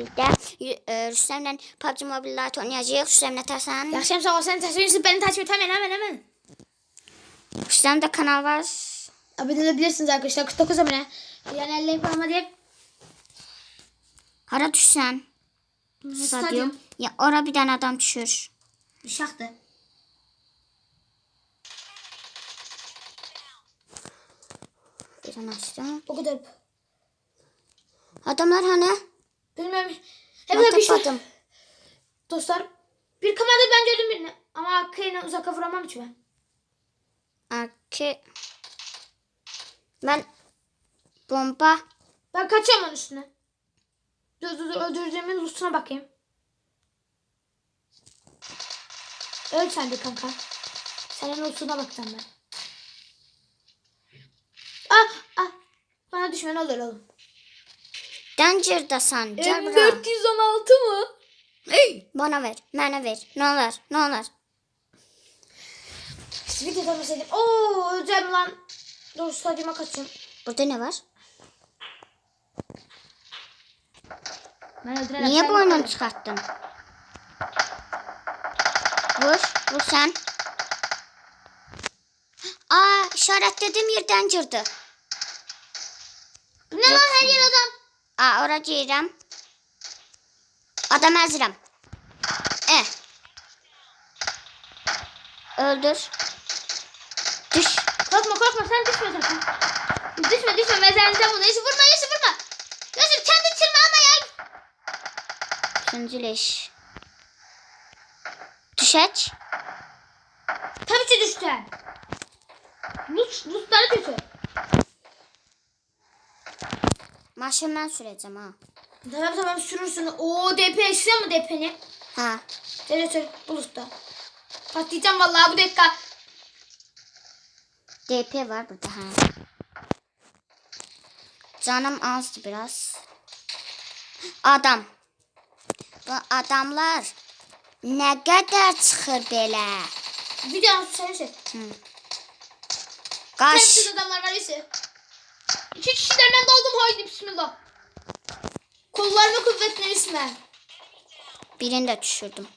birlikdə e, Rüstəmlə PUBG Mobile Lite oynayacağıq. Rüstəm nə tərsən? Yaxşıyam sağ ol. Sen tasvirinizi beni takip et hemen hemen hemen. Rüstəmdə kanal var. Abone olabilirsiniz arkadaşlar. 49 abone. Yani 50 yapalım hadi. Hara düşsən? Stadyum. Ya ora bir dənə adam düşür. Uşaktı. Bir dənə açdım. O kadar. Adamlar hani? Bilmem. Hep bir şey. Dostlar. Bir kameradır ben gördüm birini. Ama kıyına uzaka vuramam ki ben. Arki. Ben bomba. Ben kaçıyorum onun üstüne. Dur dur dur öldüreceğimin lootuna bakayım. Öl sen de kanka. Senin lootuna bakacağım ben. Ah ah. Bana düşme ne olur oğlum. Danger'dasan. Gel bura. 416 mı? Bana ver. Mənə ver. Nə olar? Nə olar? Speed atamasaydım. Oo öleceğim lan. Dur stadyuma kaçayım. Burada ne var? Ben öldürerek Niye bu oyunu çıkarttın? Vur. Vur sen. Aa işaretlediğim yer Danger'dı. Bu ne lan her yer adam. Aa ora girəm. Adam əzirəm. Eh. Öldür. Düş. Korkma korkma sen düşme sakın. Düşme düşme mezarınıza bunu. Yusuf vurma Yusuf vurma. Yusuf kendi çırma ama ya. Üçüncü leş. Düşək. Tabii ki düştü. Lus, lusları kötü. Maşın mən sürəcəm ha. Tamam tamam sürürsün. Oo DP istiyor mu DP'ni? Ha. Evet evet bulutta. Patlayacağım vallahi bu dakika. DP var burada ha. Canım azdı biraz. Adam. Bu adamlar ne kadar çıxır belə? Bir daha sen şey. Qaş. Hepsiz adamlar var ise. İki doldum haydi bismillah. Kollarımı kuvvetine ismen. Birini də düşürdüm.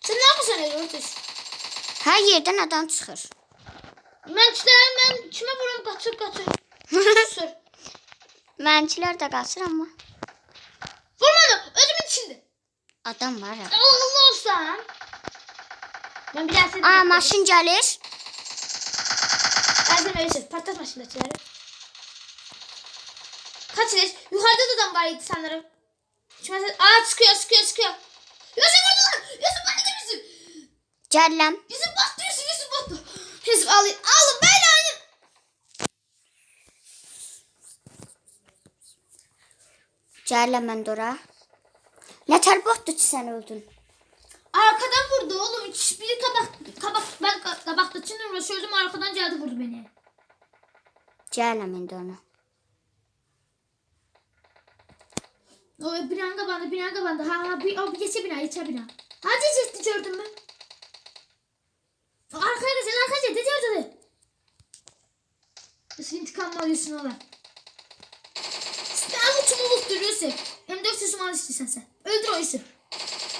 Sen ne yapıyorsun Örtüş? Hər yerdən adam çıxır. Ben çilerim ben kime vururum kaçır kaçır. Sür. Mənkilər də qaçır amma Vurmadım özümün içinde. adam var ya. Allah olsan. Ben bir seni... Aa maşın gəlir. Seni öyle şey. Kaç ileş? Yukarıda da adam var sanırım. Sen... Aa sıkıyor sıkıyor sıkıyor. Yusuf vurdu lan. Yusuf baktı Yusuf. Gələm. Yusuf baktı Yusuf Yusuf baktı. Yusuf al. Al ben aynı. Gələm mən də ora. Nə tərbotdur ki sən öldün? Arkadan vurdu oğlum. İkisi biri kabak, kabak, ben ka- kabakta için uğraşıyordum. Arkadan geldi vurdu beni. Gələm indi ona. O binan kapandı, binan kapandı. Ha ha bir, o bir geçe bina, geçe bina. Ha geçti gördüm ben. Arkaya geçti, arkaya geçti, gördü. Nasıl intikam alıyorsun oğlum? Sen uçumu unutturuyorsun. M4 sesimi al istiyorsan sen. Öldür o Yusuf.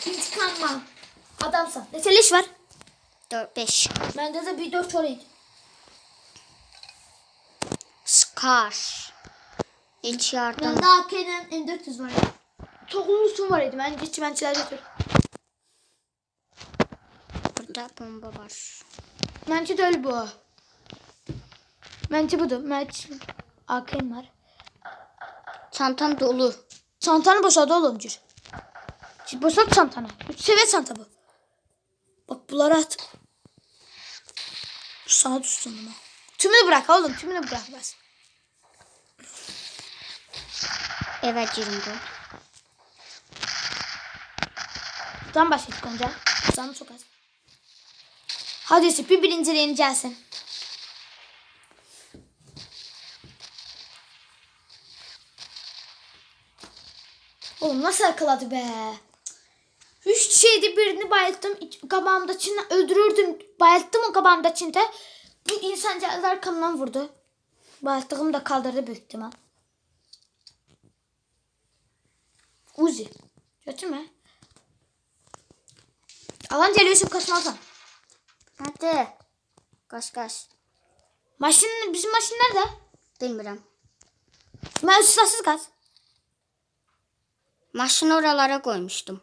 İntikam al. Adamsan. Ne teleş var? 4 5. Bende de bir dört oraydı. Scar. İlk yardım. Bende AK'den M400 var. Çok uzun var idi. Ben geçi ben çiler götür. Burada bomba var. Bence de öyle bu. Bence budur. Bence AK'm var. Çantam dolu. Çantanı boşaldı oğlum cür. Şimdi boşalt çantanı. Üç seviye çanta bu. Bak bunları at. Sana düşsün bunu. Tümünü bırak oğlum. Tümünü bırak bas. Eve girdim. Buradan başladık önce. Canı çok az. Hadi Yusuf bir birinciliğe ineceksin. Oğlum nasıl akıladı be? Üç şeydi birini bayılttım. Kabağımda çinle öldürürdüm. Bayılttım o kabağımda çinde. Bu insan geldi arkamdan vurdu. Bayılttığım da kaldırdı büyük ihtimal. Uzi. Götürme. Alan geliyor Yusuf kaçmazsan. Hadi. Kaç kaç. Maşın, bizim maşın nerede? Bilmirəm. Ben silahsız kaç. Maşını oralara koymuştum.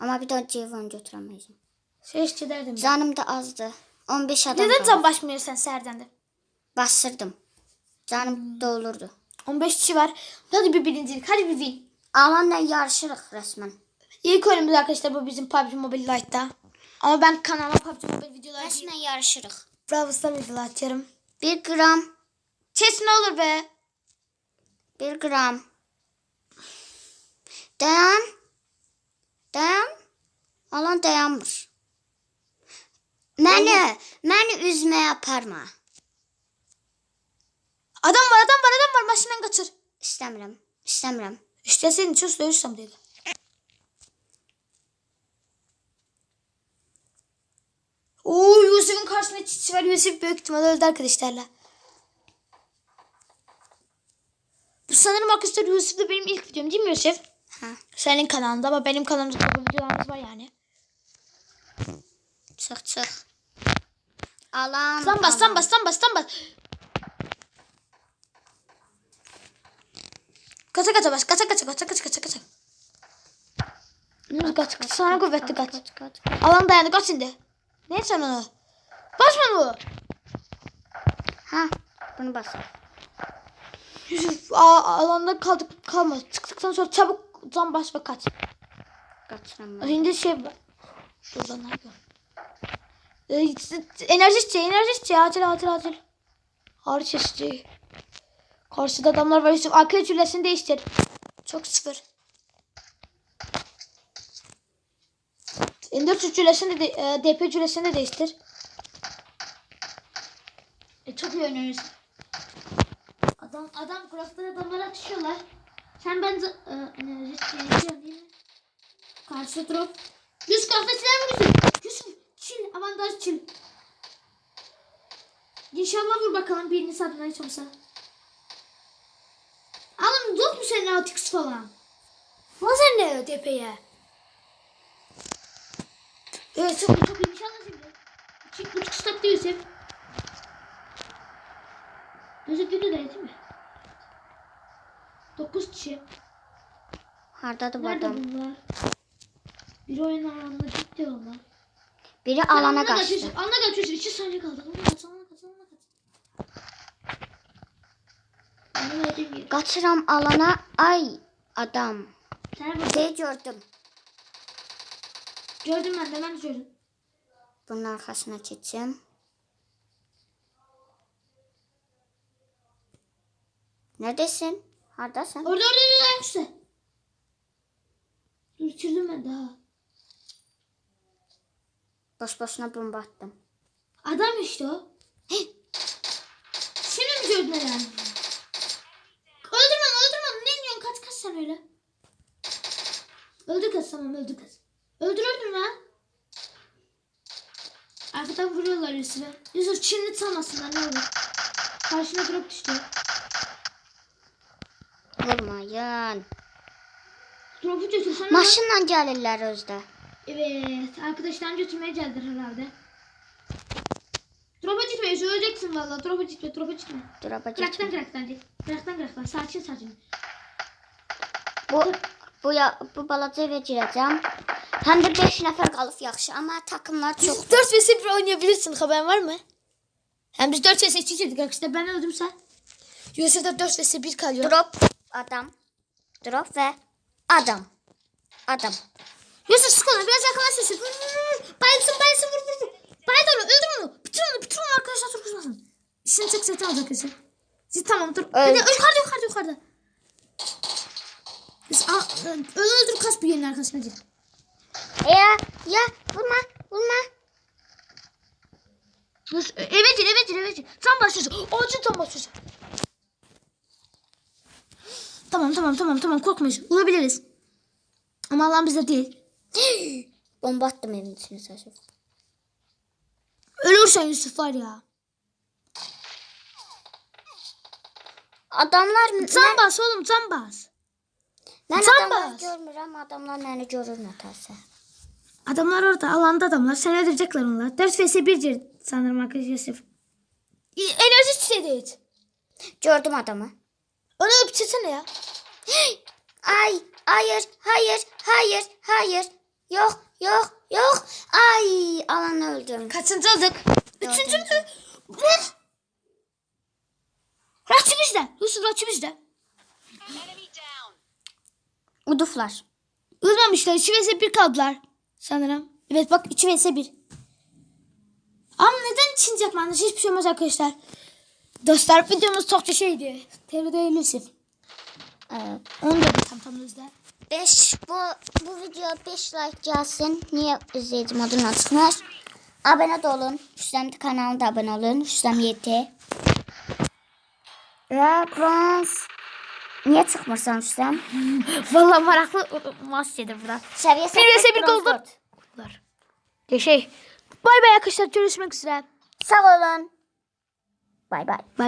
Ama bir daha telefon götüremeyeceğim. Şey işte derdim. Canım da azdı. 15 adam Neden can başmıyorsun Serden de? Bastırdım. Canım dolurdu. 15 kişi var. Hadi bir birincilik. Hadi bir win. Alanla yarışırıq resmen. İlk oyunumuz arkadaşlar bu bizim PUBG Mobile Lite'da. Ama ben kanala PUBG Mobile videolar Resmen yarışırıq. Bravo Star videolar atıyorum. 1 gram, Kes ne olur be. 1 gram. Dayan. Dayan. Alan dayanmır. Məni, məni üzməyə aparma. Adam var adam var adam var maşından kaçır. İstəmirəm. İstəmirəm. İşte senin çöz dövüşsem dedi. Oo Yusuf'un karşısında çiçi var. Yusuf büyük ihtimalle öldü arkadaşlarla. Bu sanırım arkadaşlar Yusuf'la benim ilk videom değil mi Yusuf? Ha. Senin kanalında ama benim kanalımda da bu videolarımız var yani. Çıx, çıx. Alan. Lan bas lan bas lan bas lan bas. Kaça kaça bas kaça kaça kaça kaça kaça kaça. Yunus kaç kaç sana kuvvetli kaç. Kaç, kaç. Alan dayandı kaç şimdi. Ne sen onu? Basma onu. Ha, bunu basaq. Yusuf alanda kaldık kalma. Çıktıktan sonra çabuk can bas ve kaç. Qaçıram. ben. Şimdi şey Dur lan ne? Ee, enerji içeceği enerji içeceği acil acil acil. Harç içeceği. Karşıda adamlar var Yusuf. Arka cülesini değiştir. Çok sıfır. Ender cülesini de, e, DP cülesini de değiştir. E, çok iyi oynuyorsun. Adam adam grafikler adamlara atışıyorlar. Sen ben e, içeceği değil mi? Karşı drop. Yüz kahve silah mı Yusuf? Yusuf chill. Avantaj chill. İnşallah vur bakalım birini satmaya çalışsa. Alın yok mu senin 6x falan? Var sen ne tepeye? Evet çok çok iyi inşallah şimdi. Çık buçuk stack diyor Yusuf. Yusuf gidiyor değil mi? 9 kişi. Hardadır Nerede adam? bunlar? Bir oyun alanında gitti onlar. Biri alana kaçtı. Alana kaçıyorsun. İki saniye kaldı. Alana kaç, alana kaç, alana kaç. Qaçıram alana. Ay, adam. Şey gördüm. Gördüm ben de ben gördüm. Bunun arkasına keçim. Neredesin? Hardasın? Orada orada orada. Dur bitirdim ben daha. Boş boşuna bomba attım. Adam işte o. Şimdi mi gördün herhalde? Öldürme onu, öldürme onu. Ne diyorsun? Kaç kaç sen öyle. Öldür kız tamam öldür kız. Öldür öldür lan. Arkadan vuruyorlar Yusuf'a. Yusuf şimdi çalmasınlar ne olur. Karşına drop düştü. Vurmayın. Drop'u götürsene. Maşınla gəlirlər özdə. Evet. Arkadaşlar götürmeye geldiler herhalde. Drop'a gitme Yusuf öleceksin valla. Drop'a gitme drop'a gitme. Duraba Kraktan getmə. kraktan git. Kraktan kraktan. Sakin sakin. Bu bu ya bu balaca evə girəcəm. Həm də 5 nəfər qalıb yaxşı, amma takımlar çox. 4 vs 1 oynayabilirsin haberin var mı? Hem biz 4 vs 2 girdik arkadaşlar ben öldüm sen. USF'de 4 vs 1 kalıyor. Drop adam. Drop və adam. Adam. Yusuf sık onu biraz yakınlaş Yusuf. Bayılsın bayılsın vur vur vur. Bayıldı onu öldür onu. Bitir onu bitir onu arkadaşlar dur kızmasın. İşini çek seti alacak kızı. Zil tamam dur. Öldü. Hadi yukarıda yukarıda yukarıda. Öldür kaç bir yerin arkasına gir. Ya ya vurma vurma. Eve gir eve gir eve gir. Tam başlıyorsun. Acil tam başlıyorsun. Tamam tamam tamam tamam korkmayız. Olabiliriz. Ama Allah'ın bize değil. Bomba attım evin içine saçım. Ölürsen Yusuf var ya. Adamlar Can bas oğlum can bas. Ben Can adamları görmürəm, adamlar məni görür nətəsə. Adamlar orada alanda adamlar. Seni öldürecekler onlar. 4 vs 1 cir sanırım arkadaş Yusuf. Enerji çiçeği Gördüm adamı. Onu öp çetsene ya. Ay, hayır, hayır, hayır, hayır. Yok, yok, yok. Ay, alan öldüm. Kaçıncı olduk? Üçüncü mü? Ne? Rakçı bizde. Yusuf rakçı bizde. Uduflar. Ölmemişler. 3 vs 1 kaldılar. Sanırım. Evet bak 3 vs 1. Ama neden Çince yapmadınız? Hiçbir şey olmaz arkadaşlar. Dostlar videomuz çokça şeydi. TV'de Yusuf. Evet. Onu da tam tam özde. 5 bu bu video 5 like gelsin. Niye izleyici moduna çıkmış? Abone de olun. Hüsnem kanalına da abone olun. Hüsnem YT. Bronz. Niye çıkmırsan Hüsnem? Vallahi meraklı mahsede burada. Seviye Bir vs 1 bronz oldu. dört. De şey. Bay bay arkadaşlar görüşmek üzere. Sağ olun. Bay bay. Bay